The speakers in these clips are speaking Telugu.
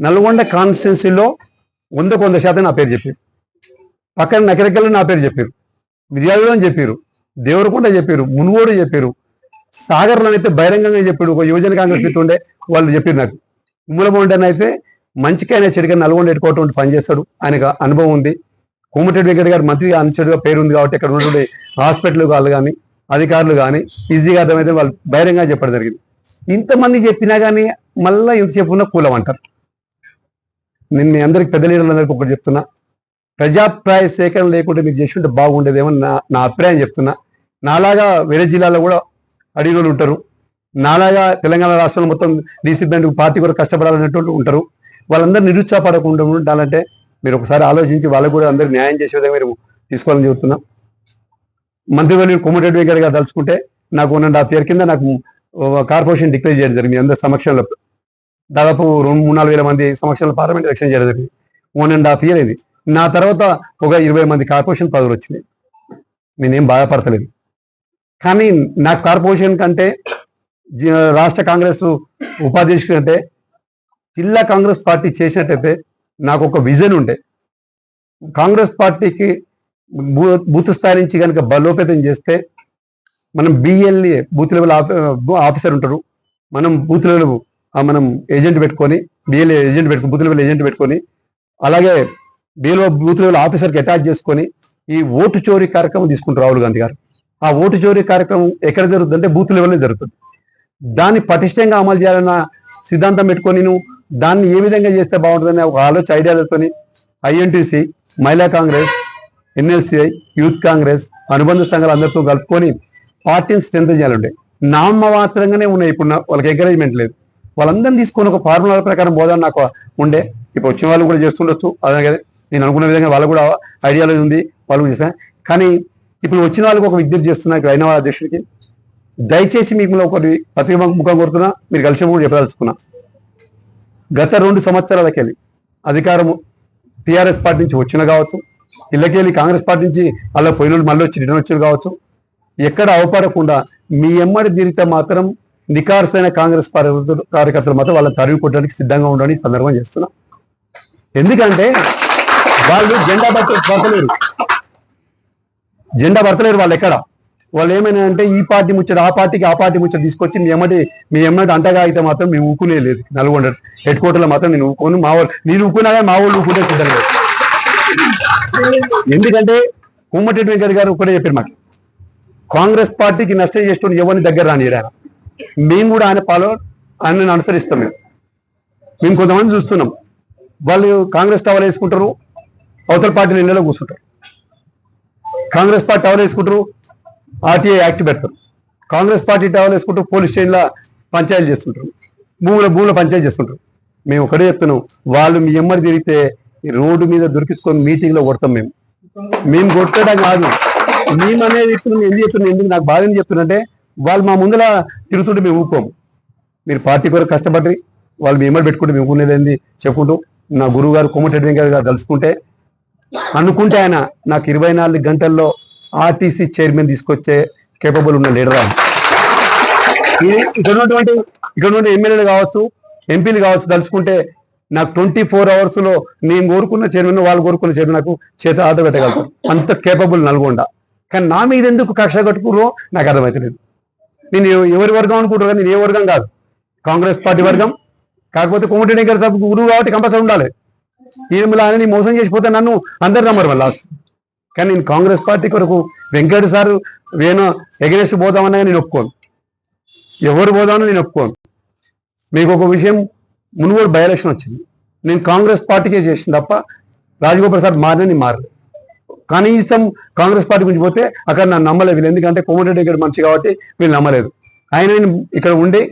నల్గొండ కాన్స్టిట్యున్సీలో వందకు వంద శాతం నా పేరు చెప్పారు. పక్కన నకరికల్లో నా పేరు చెప్పారు. మిర్యాలలో అని చెప్పారు. దేవరకొండ చెప్పారు. మునుగోడు చెప్పారు. సాగర్లో అయితే బహిరంగంగా చెప్పాడు. ఒక యువజన కాంగ్రెస్ మిత్రుడు ఉండే వాళ్ళు చెప్పారు నాకు. ఉమ్మలమోండన్ అయితే మంచికైనా చెడుగా నల్గొండ ఎట్టుకోవటం పనిచేస్తాడు. ఆయనకు అనుభవం ఉంది. కోమటిరెడ్డి వెంకట గారు మంత్రి అనుచరుగా పేరు ఉంది కాబట్టి ఇక్కడ ఉన్నటువంటి హాస్పిటల్ వాళ్ళు కానీ అధికారులు కానీ ఈజీగా అర్థమైతే వాళ్ళు బహిరంగంగా చెప్పడం జరిగింది. ఇంతమంది చెప్పినా కానీ మళ్ళీ ఇంత చెప్పున్నా కూలం అంటారు నేను మీ అందరికి పెద్ద లీడర్లందరికీ ఒకటి చెప్తున్నా. ప్రజాప్రాయ సేకరణ లేకుండా మీరు చేస్తుంటే బాగుండేదేమో నా నా అభిప్రాయం చెప్తున్నా. నాలాగా వేరే జిల్లాలో కూడా అడిగిన ఉంటారు. నాలాగా తెలంగాణ రాష్ట్రంలో మొత్తం డిసిప్లిన్ పార్టీ కూడా కష్టపడాలనేటువంటి ఉంటారు. వాళ్ళందరూ నిరుత్సాహపడకుండా ఉండాలంటే మీరు ఒకసారి ఆలోచించి వాళ్ళకు కూడా అందరూ న్యాయం చేసే విధంగా మీరు తీసుకోవాలని చెబుతున్నా. మంత్రివర్యులు కోమటిరెడ్డి వెంకట గారు తలుచుకుంటే నాకు వన్ అండ్ ఇయర్ కింద నాకు కార్పొరేషన్ డిక్లేర్ చేయడం జరిగింది అందరి సమక్షంలో. దాదాపు రెండు మూడు నాలుగు వేల మంది సమక్షంలో పార్లమెంట్ ఎలక్షన్ చేయడం జరిగింది. వన్ అండ్ హాఫ్ ఇయర్ అయింది. నా తర్వాత ఒక ఇరవై మంది కార్పొరేషన్ పదవులు వచ్చినాయి. నేనేం బాధపడతలేదు. కానీ నాకు కార్పొరేషన్ కంటే రాష్ట్ర కాంగ్రెస్ ఉపాధ్యక్షుడు అంటే జిల్లా కాంగ్రెస్ పార్టీ చేసినట్టయితే నాకు ఒక విజన్ ఉండే. కాంగ్రెస్ పార్టీకి బూత్ స్థాయి నుంచి కనుక బలోపేతం చేస్తే మనం బిఎల్ఏ బూత్ లెవెల్ ఆఫీ- ఆఫీసర్ ఉంటారు మనం బూత్ లెవెల్ మనం ఏజెంట్ పెట్టుకొని బిఎల్ఏ ఏజెంట్ పెట్టుకొని బూత్ లెవెల్ ఏజెంట్ పెట్టుకొని అలాగే బిఎల్ఓ బూత్ లెవెల్ ఆఫీసర్కి అటాచ్ చేసుకొని ఈ ఓటు చోరీ కార్యక్రమం తీసుకుంటారు రాహుల్ గాంధీ గారు. ఆ ఓటు చోరీ కార్యక్రమం ఎక్కడ జరుగుతుందంటే బూత్ లెవెల్లో జరుగుతుంది. దాన్ని పటిష్టంగా అమలు చేయాలన్న సిద్ధాంతం పెట్టుకొని నువ్వు దాన్ని ఏ విధంగా చేస్తే బాగుంటుందని ఒక ఆలోచన ఐడియాలతోని ఐఎన్టీసీ మహిళా కాంగ్రెస్ ఎన్ఎల్సిఐ యూత్ కాంగ్రెస్ అనుబంధ సంఘాలు అందరితో కలుపుకొని పార్టీని స్ట్రెంత్ చేయాలంటే నామమాత్రంగానే ఉన్నాయి. ఇప్పుడు వాళ్ళకి ఎంకరేజ్మెంట్ లేదు. వాళ్ళందరినీ తీసుకొని ఒక ఫార్ములా ప్రకారం బోధన నాకు ఉండే. ఇప్పుడు వచ్చిన వాళ్ళు కూడా చేస్తుండొచ్చు. అలాగే నేను అనుకున్న విధంగా వాళ్ళు కూడా ఐడియాలజీ ఉంది. వాళ్ళు చేసిన కానీ ఇప్పుడు వచ్చిన వాళ్ళకి ఒక విజ్ఞప్తి చేస్తున్నా ఇక్కడ అయిన వాళ్ళ అధ్యక్షుడికి. దయచేసి మీకు ఒకటి పత్రిక ముఖం కొడుతున్నా మీరు కలిసి కూడా చెప్పదలుచుకున్నా. గత రెండు సంవత్సరాలకి వెళ్ళి అధికారము టీఆర్ఎస్ పార్టీ నుంచి వచ్చిన కావచ్చు ఇళ్ళకెళ్ళి కాంగ్రెస్ పార్టీ నుంచి అలా పోయిన మళ్ళీ వచ్చి రిటర్న్ వచ్చిన కావచ్చు. ఎక్కడ అవపడకుండా మీ ఎమ్మడి దీనితో మాత్రం నికార్సైన కాంగ్రెస్ కార్యకర్తలు కార్యకర్తలు మాత్రం వాళ్ళని తరిగి కొట్టడానికి సిద్ధంగా ఉండడానికి సందర్భం చేస్తున్నా. ఎందుకంటే వాళ్ళు జెండా భర్త భర్తలేరు జెండా భర్తలేరు వాళ్ళు ఎక్కడ? వాళ్ళు ఏమైనా అంటే ఈ పార్టీ ముచ్చట ఆ పార్టీకి ఆ పార్టీ ముచ్చట తీసుకొచ్చి మీ ఎమ్మటి మీ ఎమ్మటి అంటగా అయితే మాత్రం మేము ఊకునే లేదు. నల్గొండ హెడ్ క్వార్టర్లో మాత్రం నేను ఊకోను. మా వాళ్ళు నేను ఊకున్నా కానీ మా వాళ్ళు ఊకునే సిద్ధంగా ఎందుకంటే కోమటిరెడ్డి వెంకట్ గారు ఒకటే చెప్పారు మాకు. కాంగ్రెస్ పార్టీకి నష్టం చేస్తున్న ఎవరిని దగ్గర రానియరు మేము కూడా ఆయన పాలో ఆయనను అనుసరిస్తాం మేము. మేము కొంతమంది చూస్తున్నాం. వాళ్ళు కాంగ్రెస్ టవర్ వేసుకుంటారు అవతల పార్టీలు ఇళ్ళలో కూర్చుంటారు. కాంగ్రెస్ పార్టీ టవర్ వేసుకుంటారు ఆర్టీఐ యాక్ట్ పెడతారు. కాంగ్రెస్ పార్టీ టవర్ వేసుకుంటారు పోలీస్ స్టేషన్లో పంచాయతీ చేస్తుంటారు. భూముల భూముల పంచాయతీ చేస్తుంటారు. మేము ఒకటే చెప్తున్నాం వాళ్ళు మీ ఎమ్మడి తిరిగితే రోడ్డు మీద దొరికించుకొని మీటింగ్లో కొడతాం మేము. మేము కొట్టడం కాదు. మేము అనేది ఇప్పుడు ఎందుకు చెప్తున్నాం? ఎందుకు నాకు బాధ ఎందుకు చెప్తున్నంటే వాళ్ళు మా ముందర తిరుగుతుంటే మేము ఊపుకోము మీరు పార్టీ కొరకు కష్టపడి వాళ్ళు మేము పెట్టుకుంటే మేము ఊకునేది చెప్పుకుంటూ నా గురువు గారు కోమటిరెడ్డి వెంకయ్య గారు కలుసుకుంటే అనుకుంటే ఆయన నాకు ఇరవై నాలుగు గంటల్లో ఆర్టీసీ చైర్మన్ తీసుకొచ్చే కేపబుల్ ఉన్న లీడర్ ఆయన. ఇక్కడ ఉన్నటువంటి ఇక్కడ ఉన్న ఎమ్మెల్యేలు కావచ్చు ఎంపీలు కావచ్చు తలుచుకుంటే నాకు ట్వంటీ ఫోర్ అవర్స్లో నేను కోరుకున్న చైర్మన్ వాళ్ళు కోరుకున్న చైర్మన్ నాకు చేత ఆట పెట్టగలుగుతారు అంత కేపబుల్ నల్గొండ. కానీ నా మీద ఎందుకు కక్ష కట్టుకుర్రో నాకు అర్థమవుతలేదు నేను ఎవరి వర్గం అనుకుంటారు కానీ నేను ఏ వర్గం కాదు. కాంగ్రెస్ పార్టీ వర్గం. కాకపోతే కోమటిరెడ్డి గారి సభ గురువు కాబట్టి కంపల్సరీ ఉండాలి. ఈయన ఆయన నీ మోసం చేసిపోతే నన్ను అందరు నమ్మరు మళ్ళీ లాస్ట్. కానీ నేను కాంగ్రెస్ పార్టీ కొరకు వెంకట సార్ వేణు ఎగనెస్ట్ పోదామన్నా నేను ఒప్పుకోను. ఎవరు పోదామని నేను ఒప్పుకోను. మీకు ఒక విషయం మునుగోడు బై ఎలక్షన్ వచ్చింది. నేను కాంగ్రెస్ పార్టీకే చేసిన తప్ప రాజగోపాల్ సార్ మారని నేను మారలేదు. కనీసం కాంగ్రెస్ పార్టీ గురించి పోతే అక్కడ నన్ను నమ్మలేదు. వీళ్ళు ఎందుకంటే కోమటిరెడ్డి గారు మంచి కాబట్టి వీళ్ళు నమ్మలేదు. ఆయన ఇక్కడ ఉండి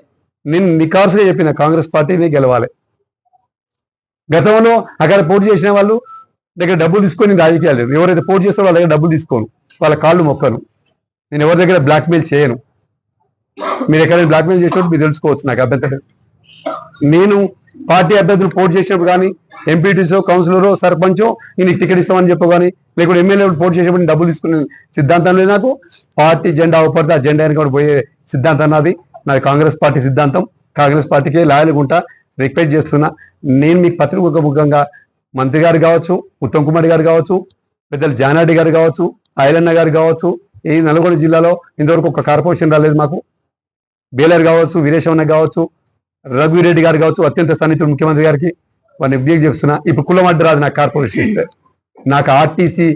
నేను నికార్సుగా చెప్పిన కాంగ్రెస్ పార్టీని గెలవాలి. గతంలో అక్కడ పోటీ చేసిన వాళ్ళు దగ్గర డబ్బులు తీసుకొని రాజకీయాలు లేదు ఎవరైతే పోటీ చేస్తారో వాళ్ళ దగ్గర డబ్బులు తీసుకోను. వాళ్ళ కాళ్ళు మొక్కను. నేను ఎవరి దగ్గర బ్లాక్మెయిల్ చేయను. మీరు ఎక్కడైనా బ్లాక్మెయిల్ చేసినప్పుడు మీరు తెలుసుకోవచ్చు నాకు అభ్యంతరం నేను పార్టీ అభ్యర్థులు పోటీ చేసినప్పుడు కానీ ఎంపీటీసో కౌన్సిలరో సర్పంచో నేను టికెట్ ఇస్తామని చెప్పు కానీ లేకుంటే ఎమ్మెల్యే పోటీ చేసేప్పుడు డబ్బులు తీసుకునే సిద్ధాంతం లేదు నాకు. పార్టీ జెండా అవపడితే ఆ జెండా వెనక పోయే సిద్ధాంతం నాది. నాది కాంగ్రెస్ పార్టీ సిద్ధాంతం. కాంగ్రెస్ పార్టీకి లాయల్గా ఉంటా. రిక్వెస్ట్ చేస్తున్నా. నేను మీకు పత్రిక ముఖంగా మంత్రి గారు కావచ్చు ఉత్తమ్ కుమార్ గారు కావచ్చు పెద్దలు జానాడి గారు కావచ్చు ఐలన్న గారు కావచ్చు ఈ నల్గొండ జిల్లాలో ఇంతవరకు ఒక కార్పొరేషన్ రాలేదు మాకు. బేలర్ కావచ్చు వీరేశవన్న కావచ్చు రఘువీరెడ్డి గారు కావచ్చు అత్యంత సన్నిహితుడు ముఖ్యమంత్రి గారికి వారిని విజ్ఞప్తి చేస్తున్నా. ఇప్పుడు కులం అడ్డు రాదు నాకు కార్పొరేషన్ ఇస్తే నాకు ఆర్టీసీ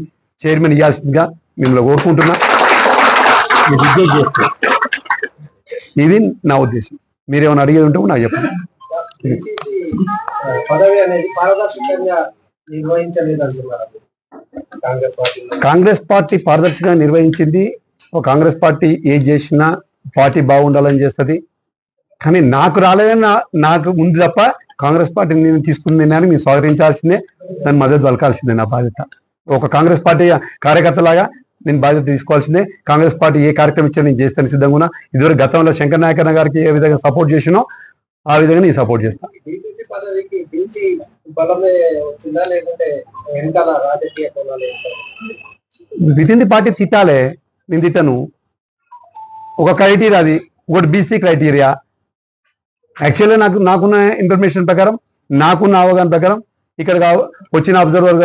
చైర్మన్ ఇవ్వాల్సిందిగా మిమ్మల్ని కోరుకుంటున్నా. విజ్ఞప్తి చేస్తున్నా. ఇది నా ఉద్దేశం. మీరేమైనా అడిగేది ఉంటే నాకు చెప్పండి. పదవి అనేది పారదర్శకంగా కాంగ్రెస్ పార్టీ పారదర్శకంగా నిర్వహించింది. ఒక కాంగ్రెస్ పార్టీ ఏది చేసినా పార్టీ బాగుండాలని చేస్తుంది. కానీ నాకు రాలేదని నాకు ఉంది తప్ప కాంగ్రెస్ పార్టీ నేను తీసుకుంది అని మీరు స్వాగతించాల్సిందే. దాని మద్దతు పలకాల్సిందే నా బాధ్యత. ఒక కాంగ్రెస్ పార్టీ కార్యకర్తలాగా నేను బాధ్యత తీసుకోవాల్సిందే. కాంగ్రెస్ పార్టీ ఏ కార్యక్రమం ఇచ్చినా నేను చేస్తాను సిద్ధంగా ఉన్నా. ఇదివరకు గతంలో శంకర్ నాయకన్న గారికి ఏ విధంగా సపోర్ట్ చేసినో ఆ విధంగా నేను సపోర్ట్ చేస్తాను? విత్ ఇన్ ది పార్టీ తిట్టాలే నేను తిట్టను. ఒక క్రైటీరియా అది ఒకటి బీసీ క్రైటీరియా. యాక్చువల్గా నాకు నాకున్న ఇన్ఫర్మేషన్ ప్రకారం నాకున్న అవగాహన ప్రకారం ఇక్కడ వచ్చిన అబ్జర్వర్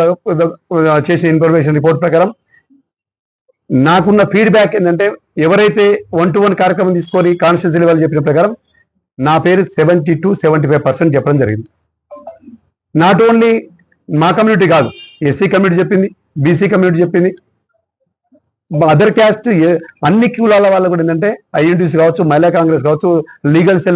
చేసిన ఇన్ఫర్మేషన్ రిపోర్ట్ ప్రకారం నాకున్న ఫీడ్బ్యాక్ ఏంటంటే ఎవరైతే వన్ టు వన్ కార్యక్రమం తీసుకొని కాన్షియస్ లెవెల్ చెప్పిన ప్రకారం నా పేరు seventy two seventy five percent చెప్పడం జరిగింది. నాట్ ఓన్లీ మా కమ్యూనిటీ కాదు ఎస్సీ కమ్యూనిటీ చెప్పింది బీసీ కమ్యూనిటీ చెప్పింది అదర్ క్యాస్ట్ అన్ని కులాల వాళ్ళు కూడా ఏంటంటే ఐఎన్టీసీ కావచ్చు మహిళా కాంగ్రెస్ కావచ్చు లీగల్ సెల్